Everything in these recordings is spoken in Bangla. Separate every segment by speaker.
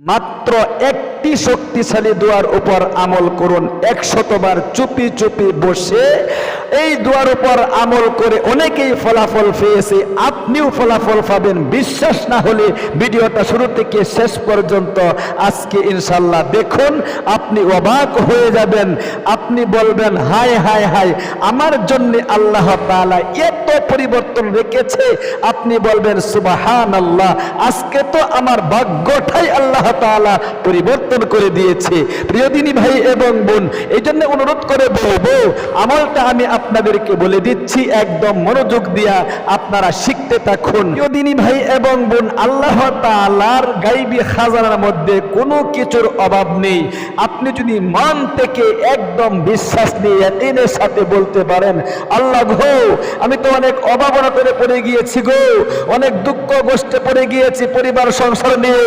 Speaker 1: মাত্র একটি শক্তিশালী দোয়ার উপর আমল করুন। একশতবার চুপি চুপি বসে এই দোয়ার উপর আমল করে অনেকেই ফলাফল পেয়েছে। আপনিও ফলাফল পাবেন। বিশ্বাস না হলে ভিডিওটা শুরু থেকে শেষ পর্যন্ত আজকে ইনশাল্লাহ দেখুন, আপনি অবাক হয়ে যাবেন। আপনি বলবেন, হায় হায় হায়, আমার জন্য আল্লাহ তাআলা এত পরিবর্তন রেখেছে। আপনি বলবেন সুবাহান আল্লাহ আজকে তো আমার ভাগ্যটাই আল্লাহ তাআলা পরিবর্তন করে দিয়েছে। প্রিয়দিনী ভাই এবং বোন এই জন্য অনুরোধ করে বলব, আমলটা আমি আপনাদেরকে বলে দিচ্ছি, একদম মনোযোগ দিয়া আপনারা শিখতে থাকুন। প্রিয়দিনী ভাই এবং বোন, আল্লাহ তালার গাইবি খাজানার মধ্যে কোনো কিছুর অভাব নেই। আপনি যদি মন থেকে একদম বিশ্বাস নিয়ে এতিনের সাথে বলতে পারেন, আল্লাহ গো, আমি তো অনেক অভাবনা করে পড়ে গিয়েছি গো, অনেক দুঃখ গোষ্ঠে পড়ে গিয়েছি পরিবার সংসার নিয়ে।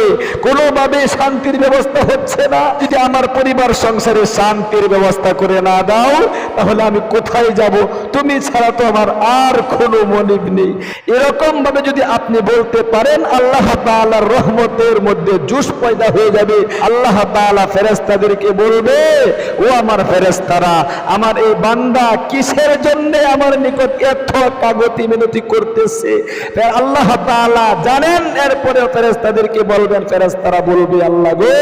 Speaker 1: কোনোভাবে শান্তির ব্যবস্থা হচ্ছে না। যদি আমার পরিবার সংসারে শান্তির ব্যবস্থা করে না দাও, তাহলে আমি কোথায় যাব? তুমি ছাড়া তো আমার আর কোনো মনিব নেই। এরকম ভাবে যদি আপনি বলতে পারেন, আল্লাহ তাআলার রহমতের মধ্যে জুস পয়দা হয়ে যাবে। আল্লাহ তাআলা ফেরেশতাদেরকে বলবে, ও আমার ফেরেশতারা, আমার এই বান্দা কিসের জন্য আমার নিকট এত কাগতি মিনতি করতেছে? আল্লাহ তাআলা জানেন এরপরে ফেরেশতাদেরকে বলবেন ফেরেস্তারা ফেরেশতারা বলবে আল্লাহ গো,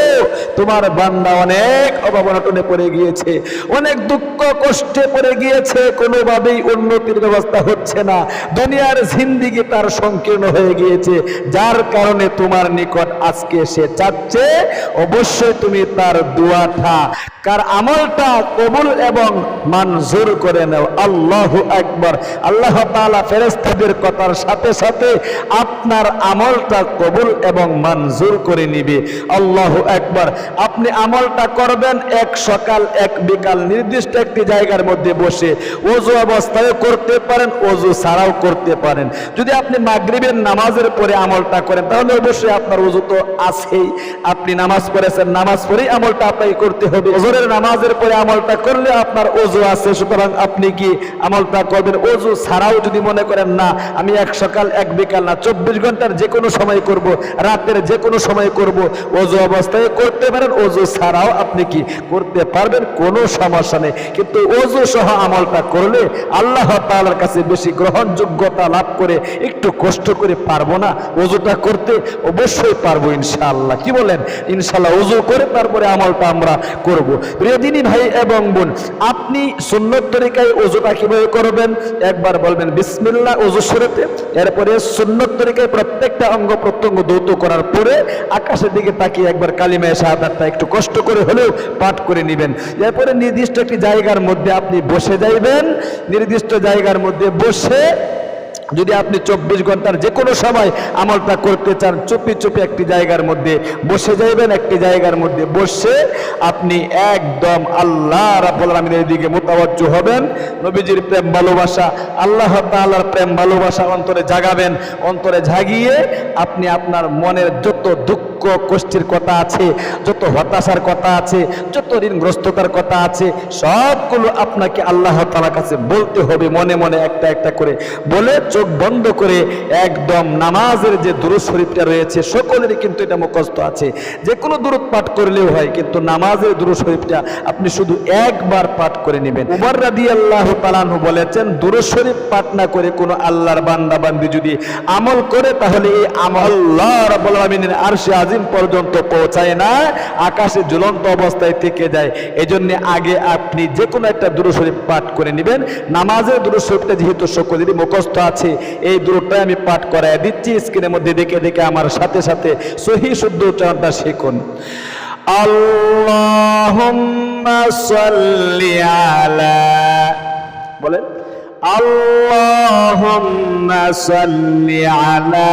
Speaker 1: তোমার বান্দা অনেক অভাবনটনে পড়ে গিয়েছে, অনেক দুঃখ কষ্টে পড়ে গিয়েছে, কোনোভাবেই উন্নতির ব্যবস্থা হচ্ছে না, দুনিয়ার জিন্দিগি তার সংকীর্ণ হয়ে গিয়েছে, যার কারণে তোমার নিকট আজকে সে চাচ্ছে অবশ্যই তুমি তার দুয়াটা কার আমলটা কবুল এবং মঞ্জুর করে নাও। আল্লাহ একবার আল্লাহ তাআলা ফেরেশতাদের কথার সাথে সাথে আপনার আমলটা কবুল এবং মঞ্জুর করে নিবে। আল্লাহ একবার আপনি আমলটা করবেন এক সকাল, এক বিকাল, নির্দিষ্ট একটি জায়গার মধ্যে বসে। ওজু অবস্থায় করতে পারেন ওজু ছাড়াও করতে পারেন। যদি আপনি মাগরিবের নামাজের পরে আমলটা করেন, তাহলে অবশ্যই আপনার ওজু তো আছেই। আপনি নামাজ পড়েছেন, নামাজ পড়েই আমলটা আপনাকে করতে হবে। ওজোরের নামাজের পরে আমলটা করলে আপনার ওজু আছে। সুতরাং আপনি কি আমলটা করবেন? ওজু ছাড়াও যদি মনে করেন, না, আমি এক সকাল, এক বিকাল না, চব্বিশ ঘণ্টার যে কোনো সময় করব, রাতের যে কোনো সময় করব ওজু অবস্থায় করতে পারেন ওজু ছাড়াও আপনি কি করতে পারবেন? কোনো সমস্যা নেই। কিন্তু ওজু সহ আমলটা করলে আল্লাহ তালার কাছে বেশি গ্রহণযোগ্যতা লাভ করে, একটু কষ্ট করে পারব না ওজুটা করতে? অবশ্যই পারব ইনশাআল্লাহ। কি বলেন? ইনশাআল্লাহ ওজু করে তারপরে আমলটা আমরা করব। প্রিয় দিনী ভাই এবং বোন, আপনি সুন্নত তরিকায় ওজুটা কীভাবে করবেন। একবার বলবেন, বিসমিল্লাহ ওজু শুরুতে। এরপরে সুন্নত তরিকায় প্রত্যেকটা অঙ্গ প্রত্যঙ্গ দৌত করার পরে আকাশের দিকে তাকিয়ে একবার কালিমায় শাহাদাতটা একটু কষ্ট করে হলেও পাঠ করে নেবেন। এরপরে নির্দিষ্ট একটি জায়গার মধ্যে আপনি বসে যাইবেন। নির্দিষ্ট জায়গার মধ্যে বসে যদি আপনি চব্বিশ ঘণ্টার যে কোনো সময় আমলটা করতে চান, চুপি চুপি একটি জায়গার মধ্যে বসে যাইবেন, একটি জায়গার মধ্যে বসে আপনি একদম আল্লাহ রাবুল আলমিনের দিকে মোতাবজ্জ হবেন। নবীজির প্রেম ভালোবাসা, আল্লাহ তাআলার প্রেম ভালোবাসা অন্তরে জাগাবেন, অন্তরে জাগিয়ে আপনি আপনার মনের যত দুঃখ কষ্টের কথা আছে, যত হতাশার কথা আছে, যত ঋণগ্রস্ততার কথা আছে, সবগুলো আপনাকে আল্লাহ তাআলার কাছে বলতে হবে মনে মনে একটা একটা করে। বলে চোখ বন্ধ করে একদম নামাজের যে দুরুদ শরীফটা রয়েছে, সকলেরই কিন্তু এটা মুখস্থ আছে। যে কোনো দূরত পাঠ করলেও হয়, কিন্তু নামাজের দুরুদ শরীফটা আপনি শুধু একবার পাঠ করে নেবেন। উমর রাদিয়াল্লাহু তাআলাহু বলেছেন, দুরুদ শরীফ পাঠ না করে কোনো আল্লাহর বান্দা বান্দি যদি আমল করে, তাহলে এই আমল আল্লাহ আলামিনের আরশে আজিম পর্যন্ত পৌঁছায় না, আকাশে ঝুলন্ত অবস্থায় থেকে যায়। এজন্য আগে আপনি যে কোনো একটা দুরুদ শরীফ পাঠ করে নেবেন। নামাজের দুরুদ শরীফটা যেহেতু সকলেরই মুখস্থ আছে, এই দূরটাই আমি পাঠ করায় দিচ্ছি। স্ক্রিনের মধ্যে দেখে দেখে আমার সাথে সাথে সহি শুদ্ধ উচ্চারণটা শিখুন। বলেন, আল্লাহুম্মা সাল্লি আলা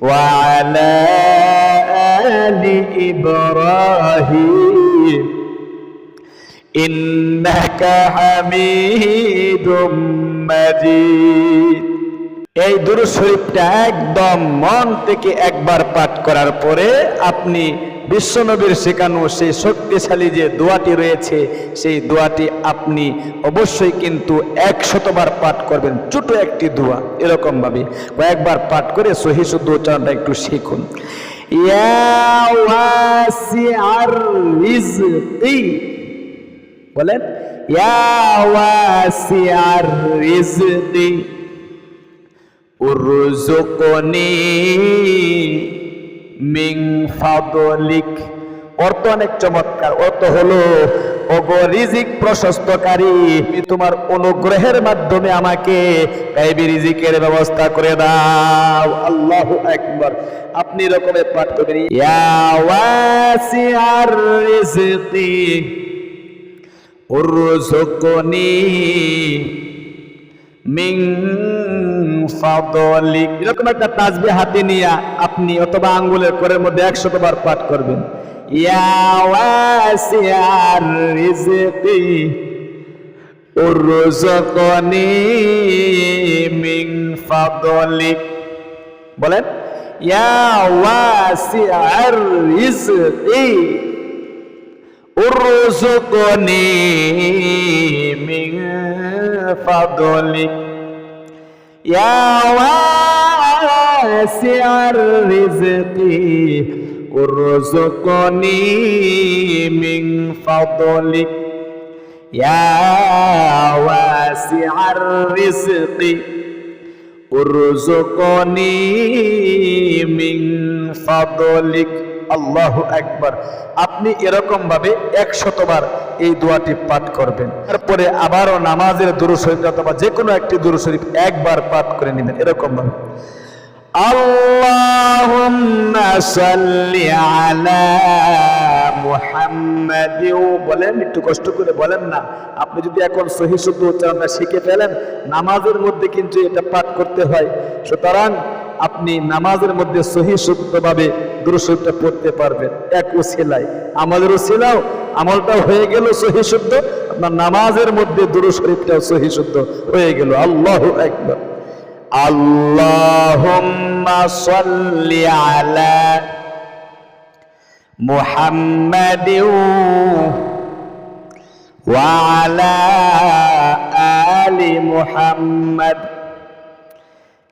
Speaker 2: وعلى آل إبراهيم إنك حميد مجيد
Speaker 1: এই দুরুদ শরীফটা একদম মন থেকে একবার পাঠ করার পরে আপনি বিশ্বনবীর শেখানো সেই শক্তিশালী যে দোয়াটি রয়েছে, সেই দোয়াটি আপনি অবশ্যই কিন্তু একশতবার পাঠ করবেন, ছোট একটি দোয়া, এরকমভাবে কয়েকবার পাঠ করে সহি শুদ্ধ উচ্চারণটা একটু শিখুন। বলেন উরজুকনি মিং ফাদলিক। অর্থ অনেক চমৎকার। অর্থ হলো, ওগো রিজিক প্রশস্তকারী, তুমি তোমার অনুগ্রহের মাধ্যমে আমাকে রিজিকের ব্যবস্থা করে দাও। আল্লাহু আকবার। আপনি এরকম পাঠ করবেন, ইয়া ওয়াসিআর রিজকি উরজুকনি মিং ফাদলিক। এরকম একটা তাজবি হাতে নিয়ে আপনি অথবা আঙ্গুলের করের মধ্যে একশত বার পাঠ করবেন। ইয়া ওয়াসিআর রিজকি উরজুকনি মিং ফাদলিক। বলেন, ইয়া ওয়াসিআর রিজকি ارزقني من فضلك يا واسع الرزق ارزقني من فضلك يا واسع الرزق ارزقني من فضلك আল্লাহু একবার আপনি এরকম ভাবে একশতবার এই দোয়াটি পাঠ করবেন। তারপরে আবারও নামাজের দুরু শরীফ অথবা যে কোনো একটি দুরু শরীফ একবার পাঠ করে নেবেন, এরকম ভাবে। আল্লাহুম্মা বলেন, একটু কষ্ট করে বলেন না। আপনি যদি এখন সহি শুদ্ধ উচ্চারণটা শিখে ফেলেন, নামাজের মধ্যে কিন্তু এটা পাঠ করতে হয়। সুতরাং আপনি নামাজের মধ্যে সহি শুদ্ধভাবে দুরুশরীফটা পড়তে পারবেন। এক ওসিলায় আমাদের ওসিলাও আমলটাও হয়ে গেল সহি শুদ্ধ, আপনার নামাজের মধ্যে দুরুশরীফটাও সহি শুদ্ধ হয়ে গেল। আল্লাহ একবার আল্লাহুম্মা আলা আলি মুহাম্মাদ।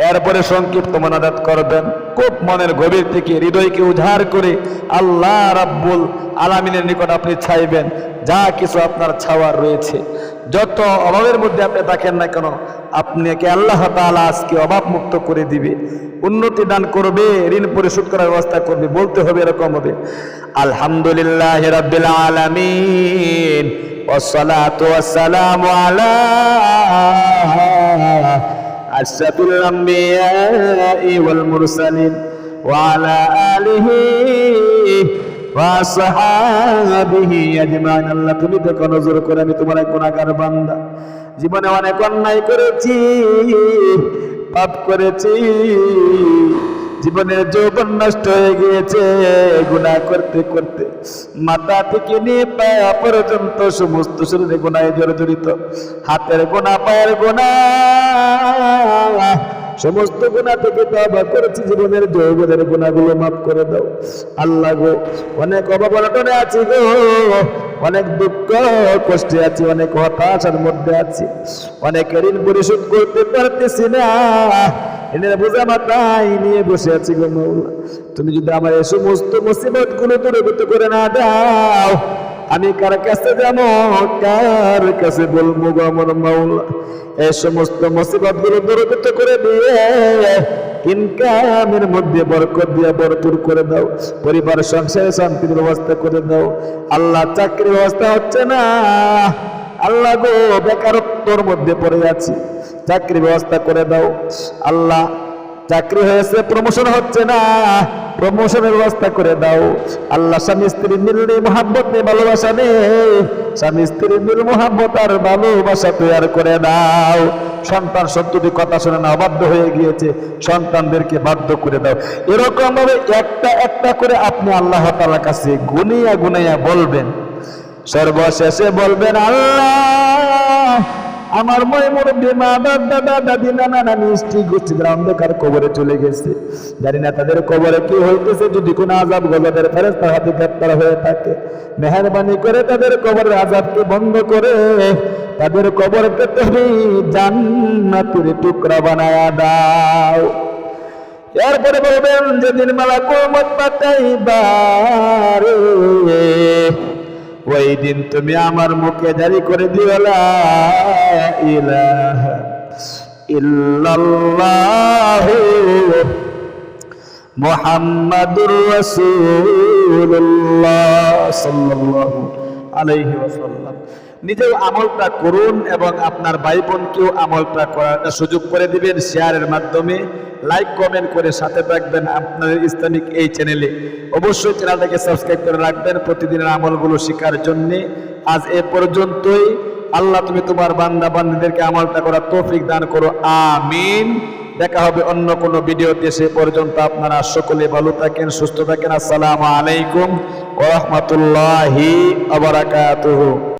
Speaker 1: এরপরে সংক্ষিপ্ত মনাদাত করবেন খুব মনের গভীর থেকে হৃদয়কে উদ্ধার করে আল্লাহ রাব্বুল আলামিনের নিকট আপনি চাইবেন যা কিছু আপনার ছাওয়ার রয়েছে যত অভাবের মধ্যে আপনি থাকেন না কেন আপনাকে আল্লাহ তাআলা আজকে অভাব মুক্ত করে দিবে উন্নতি দান করবে ঋণ পরিশোধ করার ব্যবস্থা করবে বলতে হবে এরকম হবে আলহামদুলিল্লাহ রাব্বিল আলামিন والصلاة والسلام على أشرف الأنبياء والمرسلين وعلى آله
Speaker 2: وأصحابه أجمعين আল্লাহ তুমি দেখো নজর করে আমি তোমার এক গুণাগার বান্দা জীবনে অনেক অন্যায় করেছি পাপ করেছি জীবনের যৌবন নষ্ট হয়ে গিয়েছে, গুনাহ করতে করতে। মাথা থেকে নিয়ে পায়া পর্যন্ত সমস্ত শরীরে গুনায় জড়িত। হাতের গোনা পায়ের গোনা সমস্ত গুণা থেকে তবা করেছি, জীবনের যৌবনের গুণাগুলো মাফ করে দাও। আল্লাহ গো, অনেক অভাব অনটনে আছি গো, অনেক দুঃখ, কষ্টে আছি, অনেক হতাশার মধ্যে আছি। অনেক ঋণ পরিশোধ করতে পারতেছি না। ঋণের বোঝা মাথায় নিয়ে বসে আছি গো মৌলা। তুমি যদি আমার এই সমস্ত মুসিবতগুলো দূরীভূত করে না দাও, আমি কার কাছে যাব, কার কাছে বলব গো আমার মাওলা এই সমস্ত মুসিবতগুলো দূরীভূত করে দিয়ে ইনকামের মধ্যে বরকত দিয়ে ভরপুর করে দাও, পরিবার, সংসারে, শান্তির ব্যবস্থা করে দাও। আল্লাহ চাকরির ব্যবস্থা হচ্ছে না। আল্লাহ গো, বেকারত্বর মধ্যে পড়ে আছি। চাকরি ব্যবস্থা করে দাও। আল্লাহ, চাকরি হয়েছে প্রমোশন হচ্ছে না। প্রমোশনের ব্যবস্থা করে দাও। আল্লাহ, স্বামী স্ত্রী মিল নেই মোহাম্মত নেই ভালোবাসা নেই। স্বামী স্ত্রী মিল মোহাম্মত আর ভালোবাসা তৈরি করে দাও। সন্তান সত্যি কথা শুনে না, অবাধ্য হয়ে গিয়েছে। সন্তানদেরকে বাধ্য করে দাও। এরকম ভাবে একটা একটা করে আপনি আল্লাহ তালার কাছে গুনিয়া গুনাইয়া বলবেন। সর্বশেষে বলবেন, আল্লাহ, আমার মই মুরব্বী মা দাদা দাদা, দাদি, নানা, নানি, স্ত্রী গোষ্ঠীদের অন্ধকার কবরে চলে গেছে। জানি না তাদের কবরে কি হইতেছে, যদি কোনো আজাব গজবের ফেরেস্তার হাতে গ্রেপ্তার হয়ে থাকে। মেহরবানি করে তাদের কবরের আজাবকে বন্ধ করে তাদের কবরকে তুমি জান্নাতের টুকরা বানায়া দাও। এরপরে বলবেন, যেদিন মালা কোমত পাতাইবারে ওই দিন তুমি আমার মুখে জারি করে দিও মোহাম্মদুর রসুল্লাহ সাল্লাল্লাহু আলাইহি ওয়াসাল্লাম। নিজেও আমলটা করুন এবং আপনার ভাই বোনকেও আমলটা করার সুযোগ করে দিবেন শেয়ারের মাধ্যমে। লাইক কমেন্ট করে সাথে থাকবেন আপনাদের ইসলামিক এই চ্যানেলে অবশ্যই চ্যানেলটাকে সাবস্ক্রাইব করে রাখবেন প্রতিদিনের আমলগুলো শেখার জন্যে। আজ এ পর্যন্তই। আল্লাহ তুমি তোমার বান্দা বান্দিদেরকে আমলটা করার তৌফিক দান করো। আমিন। দেখা হবে অন্য কোনো ভিডিওতে, সে পর্যন্ত আপনারা সকলে ভালো থাকেন, সুস্থ থাকেন। আসসালামু আলাইকুম ওরহমতুল্লাহি আবরাকাতুহু